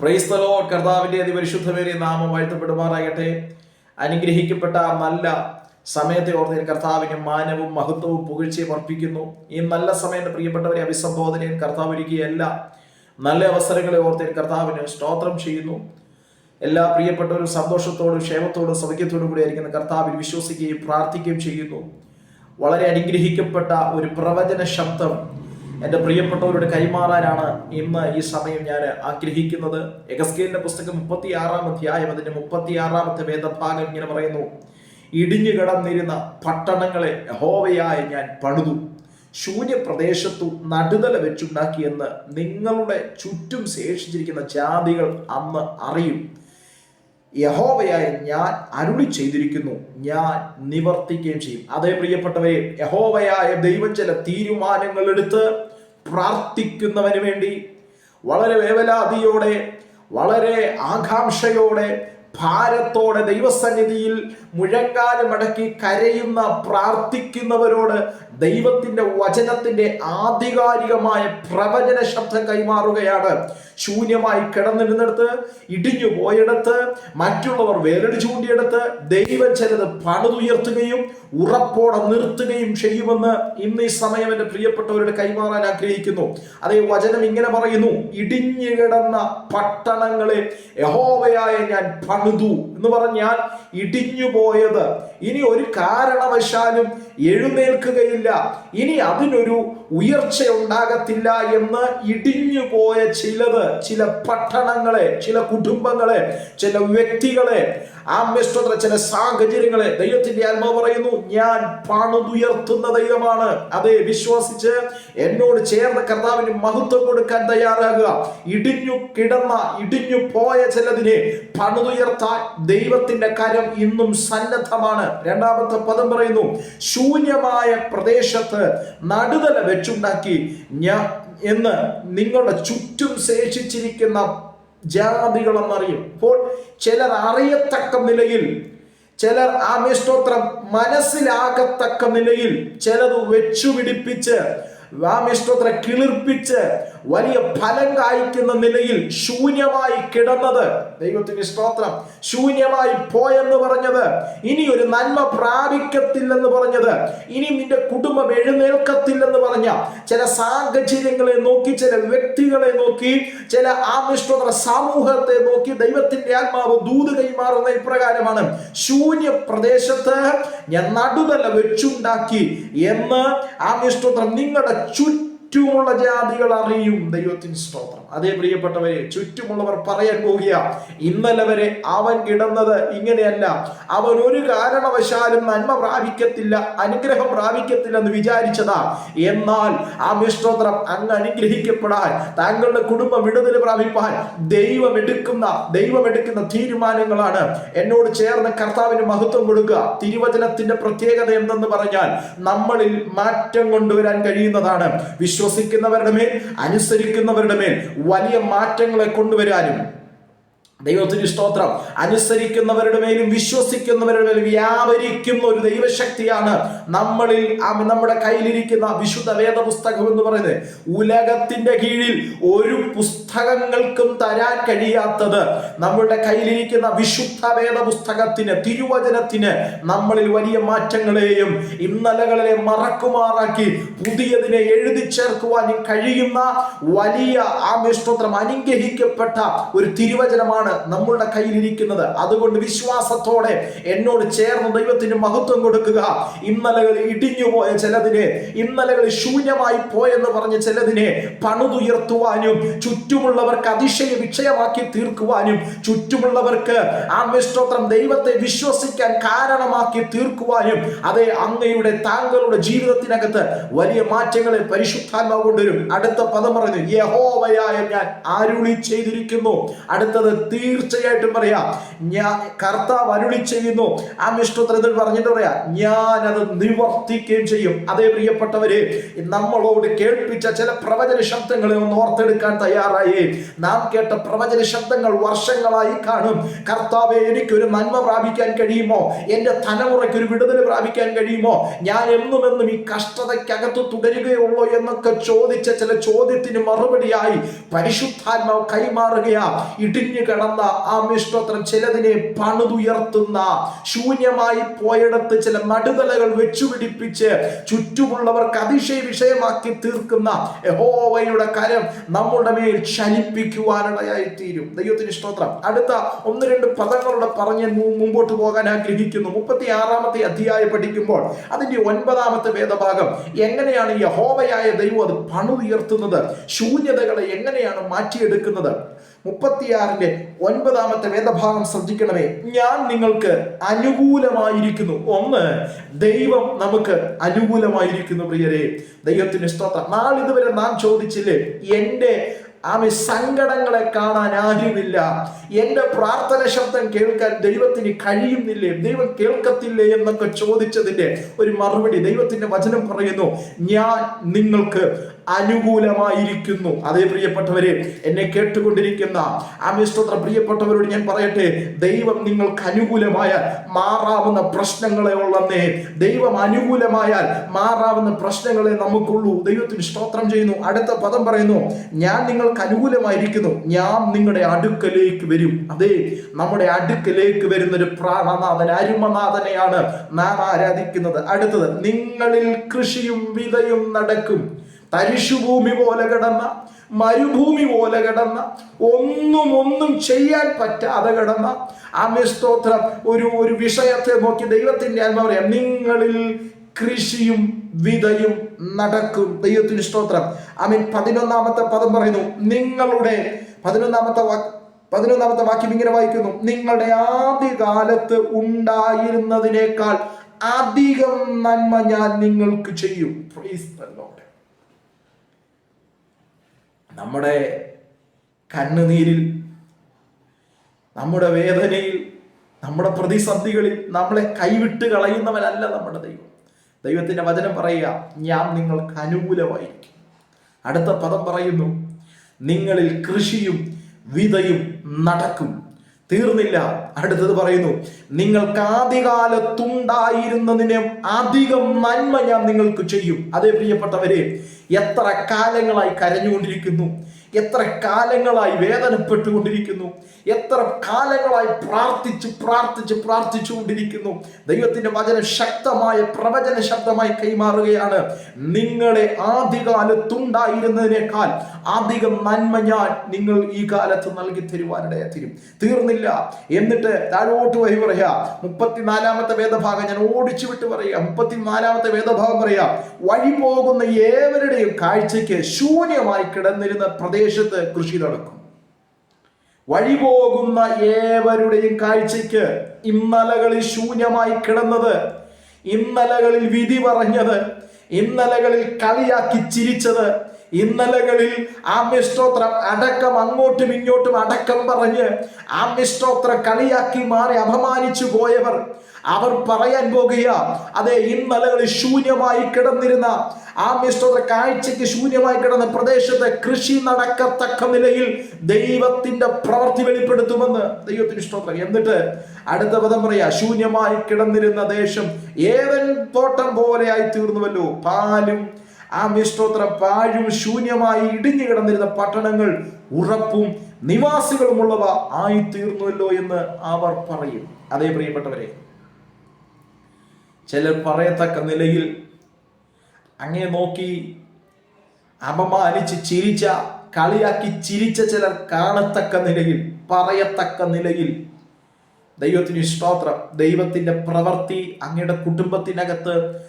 ക്രൈസ്തലോ കർത്താവിന്റെ അതിപരിശുദ്ധമേറിയ നാമം വാഴ്ത്തപ്പെടുമാറാകട്ടെ. അനുഗ്രഹിക്കപ്പെട്ട നല്ല സമയത്തെ ഓർത്ത് കർത്താവിന് മാനവും മഹത്വവും പുകഴ്ചയും അർപ്പിക്കുന്നു. ഈ നല്ല സമയത്ത് പ്രിയപ്പെട്ടവരെ അഭിസംബോധനയും കർത്താവ് ഒരുക്കിയ എല്ലാ നല്ല അവസരങ്ങളെ ഓർത്ത് കർത്താവിന് സ്തോത്രം ചെയ്യുന്നു. എല്ലാ പ്രിയപ്പെട്ടവരും സന്തോഷത്തോടും ക്ഷേമത്തോടും സൗഖ്യത്തോടും കൂടി ആയിരിക്കുന്ന കർത്താവിൽ വിശ്വസിക്കുകയും പ്രാർത്ഥിക്കുകയും ചെയ്യുന്നു. വളരെ അനുഗ്രഹിക്കപ്പെട്ട ഒരു പ്രവചന ശബ്ദം എന്റെ പ്രിയപ്പെട്ടവരോട് കൈമാറാനാണ് ഇന്ന് ഈ സമയം ഞാൻ ആഗ്രഹിക്കുന്നത്. എഗസ്കേലിന്റെ പുസ്തകം മുപ്പത്തി ആറാം അധ്യായം അതിന്റെ മുപ്പത്തി ആറാമത്തെ വേദഭാഗം ഇങ്ങനെ പറയുന്നു. ഇടിഞ്ഞു കിടന്നിരുന്ന പട്ടണങ്ങളെ ഹോവയായി ഞാൻ പണിതു. ശൂന്യപ്രദേശത്തു നടുതല വെച്ചുണ്ടാക്കിയെന്ന് നിങ്ങളുടെ ചുറ്റും ശേഷിച്ചിരിക്കുന്ന ജാതികൾ അന്ന് അറിയും. യഹോവയായ ഞാൻ അരുളി ചെയ്തിരിക്കുന്നു. ഞാൻ നിവർത്തിക്കുകയും ചെയ്യും. അതേ പ്രിയപ്പെട്ടവരെ യഹോവയായ ദൈവം ചില തീരുമാനങ്ങൾ എടുത്ത് പ്രാർത്ഥിക്കുന്നവന് വേണ്ടി വളരെ വേവലാതിയോടെ വളരെ ആകാംക്ഷയോടെ ഭാരത്തോടെ ദൈവസന്നിധിയിൽ മുഴങ്കാലും അടക്കി കരയുന്ന പ്രാർത്ഥിക്കുന്നവരോട് ദൈവത്തിന്റെ വചനത്തിന്റെ ആധികാരികമായ പ്രവചന ശബ്ദം കൈമാറുകയാണ്. ശൂന്യമായി കിടന്നിരുന്നിടത്ത് ഇടിഞ്ഞു പോയിടത്ത് മറ്റുള്ളവർ വേലടി ചൂണ്ടിയെടുത്ത് ദൈവം ചിലത് പണിതുയർത്തുകയും ഉറപ്പോടെ നിർത്തുകയും ചെയ്യുമെന്ന് ഇന്ന് ഈ സമയം എന്റെ പ്രിയപ്പെട്ടവരുടെ കൈമാറാൻ ആഗ്രഹിക്കുന്നു. അതേ വചനം ഇങ്ങനെ പറയുന്നു ഇടിഞ്ഞു കിടന്ന പട്ടണങ്ങളെ യഹോവയായ ഞാൻ പണിതു എന്ന് പറഞ്ഞാൽ ഇടിഞ്ഞു പോയത്. ഇനി ഒരു കാരണവശാലും എഴുന്നേൽക്കുകയില്ല. ഇനി അതിനൊരു ഉയർച്ച ഉണ്ടാകത്തില്ല എന്ന് ഇടിഞ്ഞു പോയ ചിലത് ചില പട്ടണങ്ങളെ ചില കുടുംബങ്ങളെ ചില വ്യക്തികളെ ആമ്യസ്തോത്ര ചില സാഹചര്യങ്ങളെ ദൈവത്തിന്റെ ആത്മാവ് പറയുന്നു ഞാൻ പണിതുയർത്തുന്ന ദൈവമാണ്. അതെ വിശ്വസിച്ച് എന്നോട് ചേർന്ന് കർത്താവിന് മഹത്വം കൊടുക്കാൻ തയ്യാറാകുക. ഇടിഞ്ഞു കിടന്ന ഇടിഞ്ഞു പോയ ചിലതിനെ പണിതുയർത്താൻ ദൈവത്തിന്റെ കരം ഇന്നും സന്നദ്ധമാണ്. രണ്ടാമത്തെ പദം പറയുന്നു ശൂന്യമായ പ്രദേശത്ത് നടുതല വെച്ചുണ്ടാക്കി ഞാൻ എന്ന് നിങ്ങളുടെ ചുറ്റും ശേഷിച്ചിരിക്കുന്ന ജാതികളെന്നറിയും അപ്പോൾ ചിലർ അറിയത്തക്ക നിലയിൽ ചിലർ ആമേഷ്ടോത്രം മനസ്സിലാകത്തക്ക നിലയിൽ ചിലത് വെച്ചുപിടിപ്പിച്ച് വാമിഷ്ടോത്ര കിളിർപ്പിച്ച് വലിയ ഫലം കായ്ക്കുന്ന നിലയിൽ ശൂന്യമായി കിടന്നത്. ദൈവത്തിന്റെ സ്തോത്രം. ശൂന്യമായി പോയെന്ന് പറഞ്ഞത്. ഇനി ഒരു നന്മ പ്രാപിക്കത്തില്ലെന്ന് പറഞ്ഞത്. ഇനി നിന്റെ കുടുംബം എഴുന്നേൽക്കത്തില്ലെന്ന് പറഞ്ഞ ചില സാഹചര്യങ്ങളെ നോക്കി ചില വ്യക്തികളെ നോക്കി ചില ആമിഷ്ടോത്ര സമൂഹത്തെ നോക്കി ദൈവത്തിന്റെ ആത്മാവ് ദൂത് കൈമാറുന്ന ഇപ്രകാരമാണ്. ശൂന്യ പ്രദേശത്ത് ഞാൻ നടുതല വെച്ചുണ്ടാക്കി എന്ന് ആമിഷ്ടോത്രം നിങ്ങളുടെ ചുറ്റുമുള്ള ജാതികൾ അറിയും ദൈവത്തിന് സ്തോത്രം. അതേ പ്രിയപ്പെട്ടവരെ ചുറ്റുമുള്ളവർ പറയാൻ പോകുക ഇന്നലെ വരെ അവൻ കിടന്നത് ഇങ്ങനെയല്ല. അവൻ ഒരു കാരണവശാലും നന്മ പ്രാപിക്കത്തില്ല അനുഗ്രഹം പ്രാപിക്കത്തില്ല എന്ന് വിചാരിച്ചതാ. എന്നാൽ ആ മിഷ്ടോത്രം അങ്ങ് അനുഗ്രഹിക്കപ്പെടാൻ താങ്കളുടെ കുടുംബം വിടുതൽ പ്രാപിപ്പാൻ ദൈവം എടുക്കുന്ന ദൈവം എടുക്കുന്ന തീരുമാനങ്ങളാണ്. എന്നോട് ചേർന്ന് കർത്താവിന് മഹത്വം കൊടുക്കുക. തിരുവചനത്തിന്റെ പ്രത്യേകത എന്തെന്ന് പറഞ്ഞാൽ നമ്മളിൽ മാറ്റം കൊണ്ടുവരാൻ കഴിയുന്നതാണ്. വിശ്വസിക്കുന്നവരുടെ മേൽ അനുസരിക്കുന്നവരുടെ മേൽ വലിയ മാറ്റങ്ങളെ കൊണ്ടുവരാനും ദൈവത്തിന് സ്തോത്രം. അനുസരിക്കുന്നവരുടെ മേലും വിശ്വസിക്കുന്നവരുടെ മേലും വ്യാപരിക്കുന്ന ഒരു ദൈവശക്തിയാണ് നമ്മളിൽ നമ്മുടെ കയ്യിലിരിക്കുന്ന വിശുദ്ധ വേദ പുസ്തകം എന്ന് പറയുന്നത്. ഉലകത്തിന്റെ കീഴിൽ ഒരു പുസ്തകങ്ങൾക്കും തരാൻ കഴിയാത്തത് നമ്മുടെ കയ്യിലിരിക്കുന്ന വിശുദ്ധ വേദ പുസ്തകത്തിന് തിരുവചനത്തിന് നമ്മളിൽ വലിയ മാറ്റങ്ങളെയും ഇന്നലകളെ മറക്കുമാറാക്കി പുതിയതിനെ എഴുതി ചേർക്കുവാനും കഴിയുന്ന വലിയ ആമിഷ്ടോത്രം അനുഗ്രഹിക്കപ്പെട്ട ഒരു തിരുവചനമാണ് നമ്മളുടെ കയ്യിലിരിക്കുന്നത്. അതുകൊണ്ട് വിശ്വാസത്തോടെ എന്നോട് ചേർന്ന് ദൈവത്തിന് മഹത്വം കൊടുക്കുക. ഇന്നലകൾ ഇടിഞ്ഞുപോയ ചിലതിനെ ഇന്നലകൾ ശൂന്യമായി പോയെന്ന് പറഞ്ഞ ചിലതിനെ പണുതുയർത്തുവാനും ചുറ്റുമുള്ളവർക്ക് അതിശയ വിഷയമാക്കി തീർക്കുവാനും ചുറ്റുമുള്ളവർക്ക് ആ മിഷ്ടോത്രം ദൈവത്തെ വിശ്വസിക്കാൻ കാരണമാക്കി തീർക്കുവാനും അതേ അങ്ങയുടെ താങ്കളുടെ ജീവിതത്തിനകത്ത് വലിയ മാറ്റങ്ങളെ പരിശുദ്ധാത്മാവ് കൊണ്ടുവരും. അടുത്ത പദം പറഞ്ഞു യഹോവയായ ഞാൻ അരുളി ചെയ്തിരിക്കുന്നു. അടുത്തത് തീർച്ചയായിട്ടും പറയാം. ഞാൻ കർത്താവ് അരുളി ചെയ്യുന്നു. ആ മിഷ്ടത്തിൽ പറഞ്ഞിട്ട് പറയാ ഞാൻ അത് നിവർത്തിക്കുകയും ചെയ്യും. അതേ പ്രിയപ്പെട്ടവര് നമ്മളോട് കേൾപ്പിച്ച ചില പ്രവചന ശബ്ദങ്ങളെ ഒന്ന് ഓർത്തെടുക്കാൻ തയ്യാറായി. നാം കേട്ട പ്രവചന ശബ്ദങ്ങൾ വർഷങ്ങളായി കാണും. കർത്താവെ എനിക്കൊരു നന്മ പ്രാപിക്കാൻ കഴിയുമോ? എന്റെ തലമുറയ്ക്ക് ഒരു വിടുതൽ പ്രാപിക്കാൻ കഴിയുമോ? ഞാൻ എന്നും എന്നും ഈ കഷ്ടതയ്ക്കകത്ത് തുടരുകയുള്ളൂ എന്നൊക്കെ ചോദിച്ച ചില ചോദ്യത്തിന് മറുപടിയായി പരിശുദ്ധാത്മാവ് കൈമാറുകയാ. ഇടിഞ്ഞു കിടന്ന ആ മിഷ്ടോത്രം ചിലതിനെ പണിതുയർത്തുന്ന ശൂന്യമായി പോയെടുത്ത് ചില നടുതലകൾ വെച്ചുപിടിപ്പിച്ച് ചുറ്റുമുള്ളവർക്ക് അതിശയ വിഷയമാക്കി തീർക്കുന്ന യഹോവയുടെ കരം നമ്മുടെ മേൽ ചലിപ്പിക്കുവാനിടയായി തീരും ദൈവത്തിന് സ്തോത്രം. അടുത്ത ഒന്ന് രണ്ട് പദങ്ങളുടെ പറഞ്ഞ് മുമ്പോട്ട് പോകാൻ ആഗ്രഹിക്കുന്നു. മുപ്പത്തി ആറാമത്തെ അധ്യായം പഠിക്കുമ്പോൾ അതിന്റെ ഒൻപതാമത്തെ വേദഭാഗം. എങ്ങനെയാണ് യഹോവയായ ദൈവം അത് പണുയർത്തുന്നത് ശൂന്യതകളെ എങ്ങനെയാണ് മാറ്റിയെടുക്കുന്നത്? മുപ്പത്തിയാറിന്റെ ഒൻപതാമത്തെ വേദഭാഗം ശ്രദ്ധിക്കണമേ. ഞാൻ നിങ്ങൾക്ക് അനുകൂലമായിരിക്കുന്നു. ഒന്ന് ദൈവം നമുക്ക് അനുകൂലമായിരിക്കുന്നു പ്രിയരെ. ദൈവത്തിന് സ്തോത്രം. നാളിതുവരെ നാം ചോദിച്ചില്ലേ എന്റെ ആമെ സങ്കടങ്ങളെ കാണാൻ ആരുമില്ല. എന്റെ പ്രാർത്ഥന ശബ്ദം കേൾക്കാൻ ദൈവത്തിന് കഴിയുന്നില്ലേ? ദൈവം കേൾക്കത്തില്ലേ? എന്നൊക്കെ ചോദിച്ചതിന്റെ ഒരു മറുപടി ദൈവത്തിന്റെ വചനം പറയുന്നു. ഞാൻ നിങ്ങൾക്ക് അനുകൂലമായിരിക്കുന്നു. അതേ പ്രിയപ്പെട്ടവരെ എന്നെ കേട്ടുകൊണ്ടിരിക്കുന്ന ആമിസ്തോത്ര പ്രിയപ്പെട്ടവരോട് ഞാൻ പറയട്ടെ ദൈവം നിങ്ങൾക്ക് അനുകൂലമായ മാറാവുന്ന പ്രശ്നങ്ങളെ ഉള്ളന്നേ. ദൈവം അനുകൂലമായാൽ മാറാവുന്ന പ്രശ്നങ്ങളെ നമുക്കുള്ളൂ. ദൈവത്തിന് സ്തോത്രം ചെയ്യുന്നു. അടുത്ത പദം പറയുന്നു ഞാൻ നിങ്ങൾക്ക് അനുകൂലമായിരിക്കുന്നു. ഞാൻ നിങ്ങളുടെ അടുക്കലേക്ക് വരും. അതെ നമ്മുടെ അടുക്കലേക്ക് വരുന്ന ഒരു പ്രാണനാഥൻ അരുമനാഥനെയാണ് നാം ആരാധിക്കുന്നത്. അടുത്തത് നിങ്ങളിൽ കൃഷിയും വിതയും നടക്കും. തരിശുഭൂമി പോലെ കിടന്ന മരുഭൂമി പോലെ കിടന്ന ഒന്നും ഒന്നും ചെയ്യാൻ പറ്റാതെ കിടന്ന ആമേ സ്തോത്രം ഒരു ഒരു വിഷയത്തെ നോക്കി ദൈവത്തിന്റെ ആത്മ പറയാം നിങ്ങളിൽ കൃഷിയും വിതയും നടക്കും. ദൈവത്തിന് സ്തോത്രം. ആമീൻ. പതിനൊന്നാമത്തെ പദം പറയുന്നു നിങ്ങളുടെ പതിനൊന്നാമത്തെ പതിനൊന്നാമത്തെ വാക്യം ഇങ്ങനെ വായിക്കുന്നു നിങ്ങളുടെ ആദ്യകാലത്ത് ഉണ്ടായിരുന്നതിനേക്കാൾ അധികം നന്മ ഞാൻ നിങ്ങൾക്ക് ചെയ്യും. നമ്മുടെ കണ്ണുനീരിൽ നമ്മുടെ വേദനയിൽ നമ്മുടെ പ്രതിസന്ധികളിൽ നമ്മളെ കൈവിട്ട് കളയുന്നവനല്ല നമ്മുടെ ദൈവം. ദൈവത്തിന്റെ വചനം പറയുക ഞാൻ നിങ്ങൾക്ക് അനുകൂലമായിരിക്കും. അടുത്ത പദം പറയുന്നു നിങ്ങളിൽ കൃഷിയും വിതയും നടക്കും. തീർന്നില്ല. അടുത്തത് പറയുന്നു നിങ്ങൾക്ക് ആദ്യകാലത്തുണ്ടായിരുന്നതിനെ അധികം നന്മ ഞാൻ നിങ്ങൾക്ക് ചെയ്യും. അതേ പ്രിയപ്പെട്ടവരെ എത്ര കാലങ്ങളായി കരഞ്ഞുകൊണ്ടിരിക്കുന്നു? എത്ര കാലങ്ങളായി വേദനപ്പെട്ടുകൊണ്ടിരിക്കുന്നു? എത്ര കാലങ്ങളായി പ്രാർത്ഥിച്ച് പ്രാർത്ഥിച്ച് പ്രാർത്ഥിച്ചു കൊണ്ടിരിക്കുന്നു ദൈവത്തിന്റെ വചനം ശക്തമായ പ്രവചന ശബ്ദമായി കൈമാറുകയാണ്. നിങ്ങളെ ആദ്യകാലത്തുണ്ടായിരുന്നതിനേക്കാൾ അധികം നന്മ ഞാൻ നിങ്ങൾ ഈ കാലത്ത് നൽകി തരുവാനിടയ തരും. തീർന്നില്ല. എന്നിട്ട് താഴോട്ട് വഴി പറയാ. മുപ്പത്തിനാലാമത്തെ വേദഭാഗം ഞാൻ ഓടിച്ചു വിട്ട് പറയാ. മുപ്പത്തിനാലാമത്തെ വേദഭാഗം പറയാ. വഴി പോകുന്ന ഏവരുടെയും കാഴ്ചയ്ക്ക് ശൂന്യമായി കിടന്നിരുന്ന പ്രദേശത്ത് കൃഷി നടക്കും വഴി പോകുന്ന ഏവരുടെയും കാഴ്ചയ്ക്ക് ഇന്നലകളിൽ ശൂന്യമായി കിടന്നത് ഇന്നലകളിൽ വിധി പറഞ്ഞത് ഇന്നലകളിൽ കളിയാക്കി ചിരിച്ചത് ഇന്നലകളിൽ ആമ്യസ്തോത്രം അടക്കം അങ്ങോട്ടും ഇങ്ങോട്ടും അടക്കം പറഞ്ഞ് ആമ്യസ്തോത്രം കളിയാക്കി മാറി അപമാനിച്ചു പോയവർ അവർ പറയാൻ പോകുക അതെ ഇന്നലകളിൽ ശൂന്യമായി കിടന്നിരുന്ന ആമ്യസ്തോത്ര കാഴ്ചയ്ക്ക് ശൂന്യമായി കിടന്ന പ്രദേശത്ത് കൃഷി നടക്കത്തക്ക നിലയിൽ ദൈവത്തിന്റെ പ്രവൃത്തി വെളിപ്പെടുത്തുമെന്ന് ദൈവത്തിന് ഇഷ്ടം എന്നിട്ട് അടുത്ത പദം പറയാ ശൂന്യമായി കിടന്നിരുന്ന ദേശം ഏവൻ തോട്ടം പോലെയായി തീർന്നുവല്ലോ പാലും ആ മിശ്രോത്ര പാഴും ശൂന്യമായി ഇടിഞ്ഞു കിടന്നിരുന്ന പട്ടണങ്ങൾ ഉറപ്പും നിവാസികളുമുള്ളവ ആയി തീർന്നുവല്ലോ എന്ന് അവർ പറയും. അതേ പ്രിയപ്പെട്ടവരെ ചിലർ പറയത്തക്ക നിലയിൽ അങ്ങേ നോക്കി അപമാനിച്ച് ചിരിച്ച കളിയാക്കി ചിരിച്ച ചിലർ കാണത്തക്ക നിലയിൽ പറയത്തക്ക നിലയിൽ. ദൈവത്തിന് സ്തോത്രം. ദൈവത്തിന്റെ പ്രവൃത്തി അങ്ങയുടെ കുടുംബത്തിനകത്ത്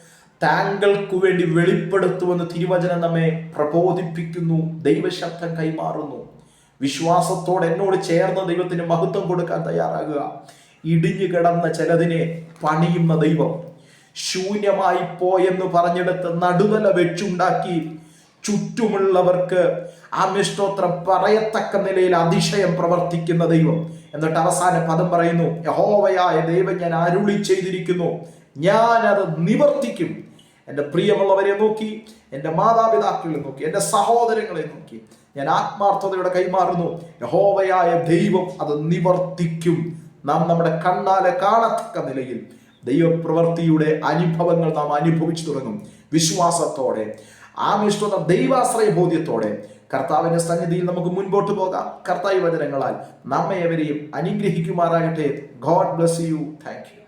താങ്കൾക്കു വേണ്ടി വെളിപ്പെടുത്തുമെന്ന് തിരുവചനം നമ്മെ പ്രബോധിപ്പിക്കുന്നു. ദൈവശബ്ദം കൈമാറുന്നു. വിശ്വാസത്തോടെ എന്നോട് ചേർന്ന് ദൈവത്തിന് മഹത്വം കൊടുക്കാൻ തയ്യാറാകുക. ഇടിഞ്ഞു കിടന്ന ചിലതിനെ പണിയുന്ന ദൈവം ശൂന്യമായി പോയെന്ന് പറഞ്ഞെടുത്ത് നടുതല വെച്ചുണ്ടാക്കി. ചുറ്റുമുള്ളവർക്ക് ആ മിഷ്ടോത്രം പറയത്തക്ക നിലയിൽ അതിശയം പ്രവർത്തിക്കുന്ന ദൈവം. എന്നിട്ട് അവസാന പദം പറയുന്നു യഹോവയായ ദൈവം ഞാൻ അരുളി ചെയ്തിരിക്കുന്നു. ഞാൻ അത് നിവർത്തിക്കും. എന്റെ പ്രിയമുള്ളവരെ നോക്കി എന്റെ മാതാപിതാക്കളെ നോക്കി എന്റെ സഹോദരങ്ങളെ നോക്കി. ഞാൻ ആത്മാർത്ഥതയോടെ കൈമാറുന്നു. യഹോവയായ ദൈവം അത് നിവർത്തിക്കും. നാം നമ്മുടെ കണ്ണാലെ കാണത്തക്ക നിലയിൽ ദൈവപ്രവൃത്തിയുടെ അനുഭവങ്ങൾ നാം അനുഭവിച്ചു തുടങ്ങും. വിശ്വാസത്തോടെ ആമിഷ്ടത ദൈവാശ്രയ ബോധ്യത്തോടെ കർത്താവിന്റെ സന്നിധിയിൽ നമുക്ക് മുൻപോട്ട് പോകാം. കർത്താവ് വചനങ്ങളാൽ നമ്മെ എവരെയും അനുഗ്രഹിക്കുമാറാകട്ടെ. God bless you thank you